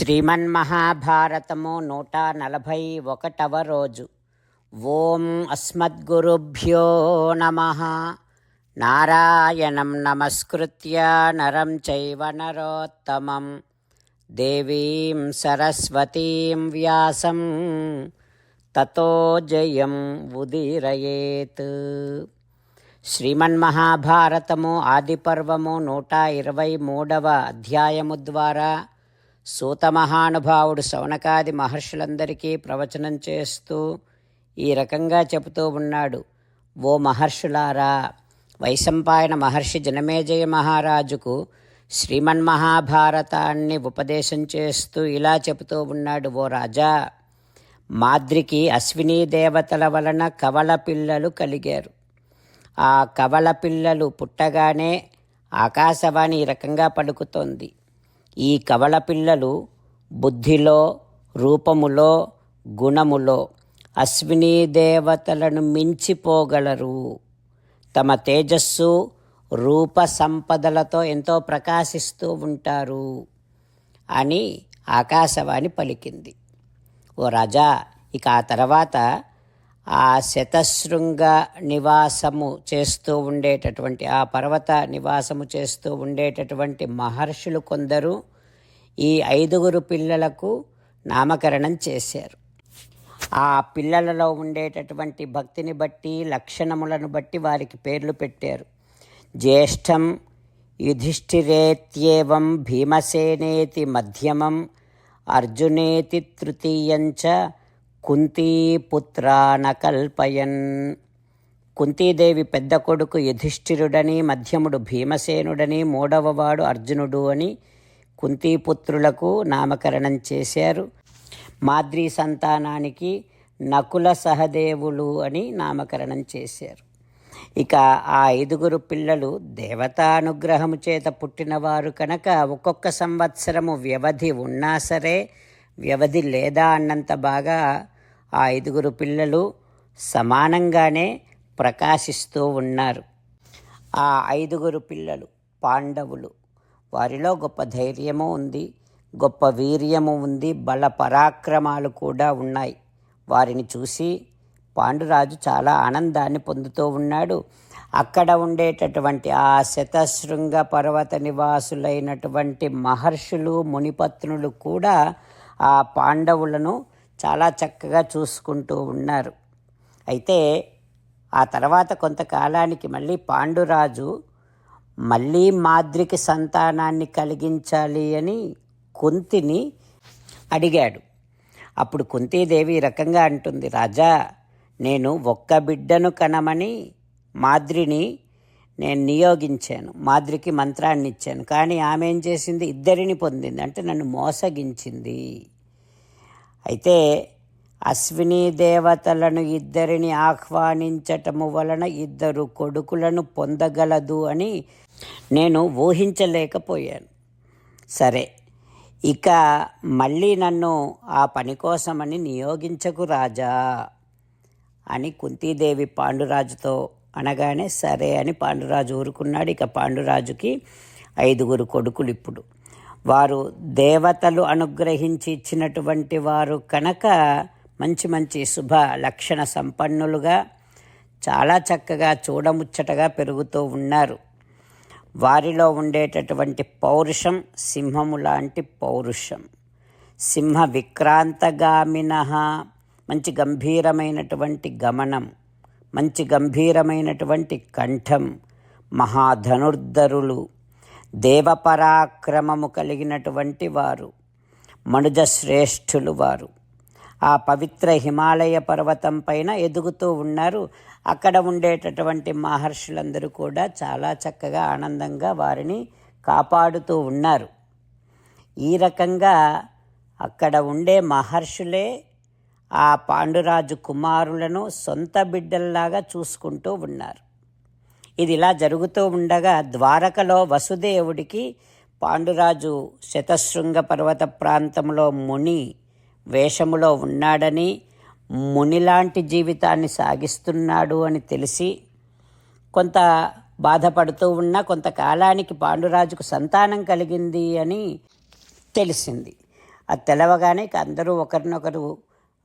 శ్రీమన్మహాభారతము నూట నలభై ఒకటవ రోజు. ఓం అస్మద్గురుభ్యో నమ. నారాయణం నమస్కృత్య నరం చైవ నరోత్తమం. దేవీం సరస్వతీం వ్యాసం. తతో జయం ఉదీరయేత్. శ్రీమన్మహాభారతము ఆదిపర్వము నూట ఇరవై మూడవ అధ్యాయము ద్వారా సూత మహానుభావుడు శౌనకాది మహర్షులందరికీ ప్రవచనం చేస్తూ ఈ రకంగా చెబుతూ ఉన్నాడు. ఓ మహర్షులారా వైశంపాయన మహర్షి జనమేజయ మహారాజుకు శ్రీమన్మహాభారతాన్ని ఉపదేశం చేస్తూ ఇలా చెబుతూ ఉన్నాడు. ఓ రాజా మాద్రికి అశ్వినీ దేవతల వలన కవల పిల్లలు కలిగారు. ఆ కవల పిల్లలు పుట్టగానే ఆకాశవాణి ఈ రకంగా పలుకుతోంది. ఈ కవల పిల్లలు బుద్ధిలో రూపములో గుణములో అశ్వినీ దేవతలను మించిపోగలరు. తమ తేజస్సు రూప సంపదలతో ఎంతో ప్రకాశిస్తూ ఉంటారు అని ఆకాశవాణి పలికింది. ఓ రాజా ఇక ఆ తర్వాత ఆ శతశృంగ నివాసము చేస్తూ ఉండేటటువంటి ఆ పర్వత నివాసము చేస్తూ ఉండేటటువంటి మహర్షులు కొందరు ఈ ఐదుగురు పిల్లలకు నామకరణం చేశారు. ఆ పిల్లలలో ఉండేటటువంటి భక్తిని బట్టి లక్షణములను బట్టి వారికి పేర్లు పెట్టారు. జ్యేష్టం యుధిష్ఠిరేత్యేవం భీమసేనేతి మధ్యమం అర్జునేతి తృతీయంచ కుంతీపుత్రాన కల్పయన్. కుంతీదేవి పెద్ద కొడుకు యుధిష్ఠిరుడని మధ్యముడు భీమసేనుడని మూడవవాడు అర్జునుడు అని కుంతీపుత్రులకు నామకరణం చేశారు. మాద్రి సంతానానికి నకుల సహదేవులు అని నామకరణం చేశారు. ఇక ఆ ఐదుగురు పిల్లలు దేవతానుగ్రహము చేత పుట్టినవారు కనుక ఒక్కొక్క సంవత్సరము వ్యవధి ఉన్నా సరే వ్యవధి లేదా అన్నంత బాగా ఆ ఐదుగురు పిల్లలు సమానంగానే ప్రకాశిస్తూ ఉన్నారు. ఆ ఐదుగురు పిల్లలు పాండవులు. వారిలో గొప్ప ధైర్యము ఉంది గొప్ప వీర్యము ఉంది బల పరాక్రమాలు కూడా ఉన్నాయి. వారిని చూసి పాండురాజు చాలా ఆనందాన్ని పొందుతూ ఉన్నాడు. అక్కడ ఉండేటటువంటి ఆ శతశృంగ పర్వత నివాసులైనటువంటి మహర్షులు మునిపత్నులు కూడా ఆ పాండవులను చాలా చక్కగా చూసుకుంటూ ఉన్నారు. అయితే ఆ తర్వాత కొంతకాలానికి మళ్ళీ పాండురాజు మళ్ళీ మాద్రికి సంతానాన్ని కలిగించాలి అని కుంతిని అడిగాడు. అప్పుడు కుంతీదేవి ఈ రకంగా అంటుంది రాజా నేను ఒక్క బిడ్డను కనమని మాద్రిని నేను నియోగించాను. మాద్రికి మంత్రాన్ని ఇచ్చాను కానీ ఆమె ఏం చేసింది? ఇద్దరిని పొందింది. అంటే నన్ను మోసగించింది. అయితే అశ్విని దేవతలను ఇద్దరిని ఆహ్వానించటము వలన ఇద్దరు కొడుకులను పొందగలదు అని నేను ఊహించలేకపోయాను. సరే ఇక మళ్ళీ నన్ను ఆ పని కోసమని నియోగించకు రాజా అని కుంతీదేవి పాండురాజుతో అనగానే సరే అని పాండురాజు ఊరుకున్నాడు. ఇక పాండురాజుకి ఐదుగురు కొడుకులు ఇప్పుడు వారు దేవతలు అనుగ్రహించి ఇచ్చినటువంటి వారు కనుక మంచి మంచి శుభ లక్షణ సంపన్నులుగా చాలా చక్కగా చూడముచ్చటగా పెరుగుతూ ఉన్నారు. వారిలో ఉండేటటువంటి పౌరుషం సింహము లాంటి పౌరుషం. సింహ విక్రాంతగామిన మంచి గంభీరమైనటువంటి గమనం మంచి గంభీరమైనటువంటి కంఠం మహాధనుర్ధరులు దేవపరాక్రమము కలిగినటువంటి వారు మనుజ శ్రేష్ఠులు వారు. ఆ పవిత్ర హిమాలయ పర్వతం పైన ఎదుగుతూ ఉన్నారు. అక్కడ ఉండేటటువంటి మహర్షులందరూ కూడా చాలా చక్కగా ఆనందంగా వారిని కాపాడుతూ ఉన్నారు. ఈ రకంగా అక్కడ ఉండే మహర్షులే ఆ పాండురాజు కుమారులను సొంత బిడ్డల్లాగా చూసుకుంటూ ఉన్నారు. ఇది ఇలా జరుగుతూ ఉండగా ద్వారకలో వసుదేవుడికి పాండురాజు శతశృంగ పర్వత ప్రాంతంలో ముని వేషములో ఉన్నాడని మునిలాంటి జీవితాన్ని సాగిస్తున్నాడు అని తెలిసి కొంత బాధపడుతూ ఉన్న కొంతకాలానికి పాండురాజుకు సంతానం కలిగింది అని తెలిసింది. అది తెలవగానే అందరూ ఒకరినొకరు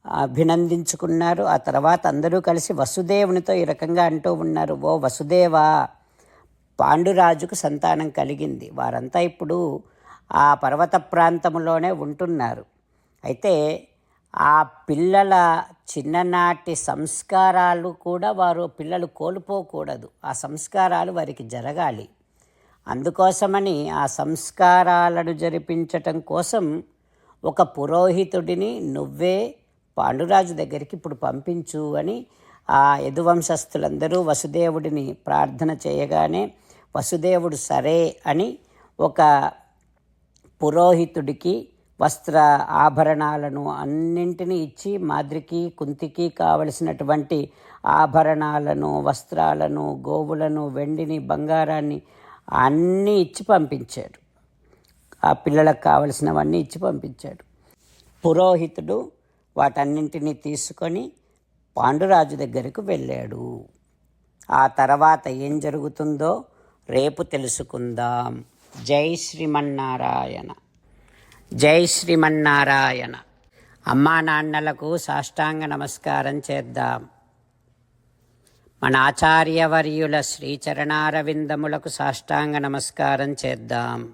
అభినందించుకున్నారు. ఆ తర్వాత అందరూ కలిసి వసుదేవునితో ఈ రకంగా అంటూ ఉన్నారు. ఓ వసుదేవా పాండురాజుకు సంతానం కలిగింది. వారంతా ఇప్పుడు ఆ పర్వత ప్రాంతంలోనే ఉంటున్నారు. అయితే ఆ పిల్లల చిన్ననాటి సంస్కారాలు కూడా వారు పిల్లలు కోల్పోకూడదు. ఆ సంస్కారాలు వారికి జరగాలి. అందుకోసమని ఆ సంస్కారాలను జరిపించటం కోసం ఒక పురోహితుడిని నువ్వే పాండురాజు దగ్గరికి ఇప్పుడు పంపించు అని ఆ యదువంశస్థులందరూ వసుదేవుడిని ప్రార్థన చేయగానే వసుదేవుడు సరే అని ఒక పురోహితుడికి వస్త్ర ఆభరణాలను అన్నింటినీ ఇచ్చి మాద్రికి కుంతికి కావలసినటువంటి ఆభరణాలను వస్త్రాలను గోవులను వెండిని బంగారాన్ని అన్నీ ఇచ్చి పంపించాడు. ఆ పిల్లలకు కావలసినవన్నీ ఇచ్చి పంపించాడు. పురోహితుడు వాటన్నింటినీ తీసుకొని పాండురాజు దగ్గరకు వెళ్ళాడు. ఆ తర్వాత ఏం జరుగుతుందో రేపు తెలుసుకుందాం. జై శ్రీమన్నారాయణ. జై శ్రీమన్నారాయణ. అమ్మా నాన్నలకు సాష్టాంగ నమస్కారం చేద్దాం. మన ఆచార్యవర్యుల శ్రీచరణారవిందములకు సాష్టాంగ నమస్కారం చేద్దాం.